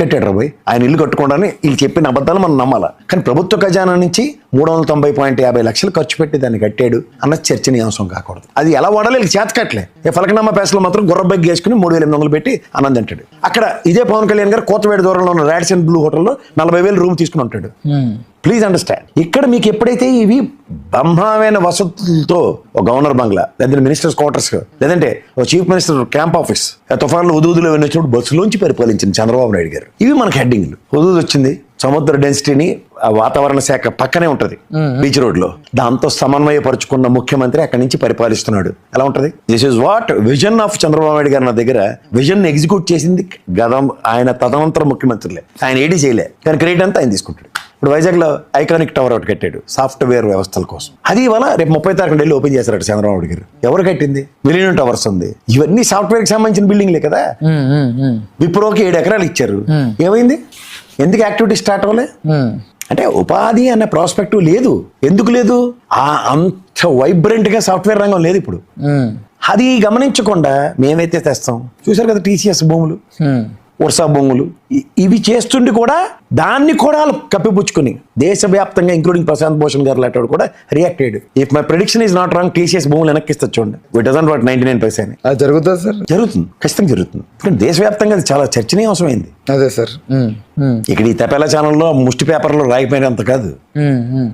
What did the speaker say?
కట్టాడు రా పోయి ఆయన ఇల్లు కట్టుకోవడానికి వీళ్ళు చెప్పిన అబద్ధాలు మనం నమ్మాలా? కానీ ప్రభుత్వ ఖజానా నుంచి మూడు వందల తొంభై పాయింట్ యాభై లక్షలు ఖర్చు పెట్టి దాన్ని కట్టాడు అన్న చర్చనీయాంశం కాకూడదు. అది ఎలా వాడాలి? వీళ్ళకి చేత కట్టలే. ఏ ఫలకనామా పేసలో మాత్రం గుర్ర బగ్గి వేసుకుని మూడు వేల ఎనిమిది వందలు పెట్టి అన్నం తింటాడు. అక్కడ ఇదే పవన్ కళ్యాణ్ గారు కోతవేడి దూరంలో ఉన్న రాడిసన్ బ్లూ హోటల్లో నలభై వేలు రూమ్ తీసుకుని ఉంటాడు. ప్లీజ్ అండర్స్టాండ్ ఇక్కడ మీకు ఎప్పుడైతే ఇవి బ్రహ్మామైన వసతులతో ఒక గవర్నర్ బంగ్లా లేదంటే మినిస్టర్స్ క్వార్టర్స్ లేదంటే ఒక చీఫ్ మినిస్టర్ క్యాంప్ ఆఫీస్ తుఫాన్లు ఉదూదులు వచ్చినప్పుడు బస్సులోంచి పరిపాలించింది చంద్రబాబు నాయుడు గారు. ఇవి మనకి హెడ్డింగ్లు. హుదూద్ వచ్చింది సముద్ర డెన్సిటీని ఆ వాతావరణ శాఖ పక్కనే ఉంటది బీచ్ రోడ్లో. దాంతో సమన్వయపరుచుకున్న ముఖ్యమంత్రి అక్కడి నుంచి పరిపాలిస్తున్నాడు. ఎలా ఉంటది? This is what vision of Chandrababu Naidu garu నా దగ్గర విజన్ ఎగ్జిక్యూట్ చేసింది గతం ఆయన తదనంతర ముఖ్యమంత్రులే. ఆయన ఏడీ చేయలే. కానీ క్రెడిట్ అంతా ఆయన తీసుకుంటాడు. ఇప్పుడు వైజాగ్లో ఐకానిక్ టవర్ ఒకటి కట్టాడు సాఫ్ట్వేర్ వ్యవస్థల కోసం. అది ఇవాళ రేపు ముప్పై తారీఖు వెళ్ళి ఓపెన్ చేశారట చంద్రబాబు గారు. ఎవరు కట్టింది? మిలియన్ టవర్స్ ఉంది. ఇవన్నీ సాఫ్ట్వేర్కి సంబంధించిన బిల్డింగ్లే కదా? విప్రోకి ఏడు ఎకరాలు ఇచ్చారు. ఏమైంది? ఎందుకు యాక్టివిటీ స్టార్ట్ అవ్వలే? అంటే ఉపాధి అనే ప్రాస్పెక్టివ్ లేదు. ఎందుకు లేదు? ఆ అంత వైబ్రెంట్గా సాఫ్ట్వేర్ రంగం లేదు ఇప్పుడు. అది గమనించకుండా మేమైతే తెస్తాం. చూసారు కదా టీసీఎస్ భూములు? భూములు ఇ- ఇవి చేస్తుండి కూడా దాన్ని కూడా వాళ్ళు కప్పిపుచ్చుకుని దేశవ్యాప్తంగా ఇంక్లూడింగ్ ప్రశాంత్ భూషణ్ గారు లాంటి వాడు కూడా రియాక్ట్ అయ్యాడు. If my prediction is not wrong TCS భూములు వెనక్కి ఇస్తుంది చూడండి with doesn't what ninety nine percent అది జరుగుతుంది సార్? జరుగుతుంది. ఖచ్చితంగా జరుగుతుంది. ఇప్పుడు దేశవ్యాప్తంగా అది చాలా చర్చనీయాంశమైంది అదే సార్. ఇక్కడ ఈ తెపేలా ఛానల్లో ముష్టి పేపర్లో రాయిపోయినంత కాదు.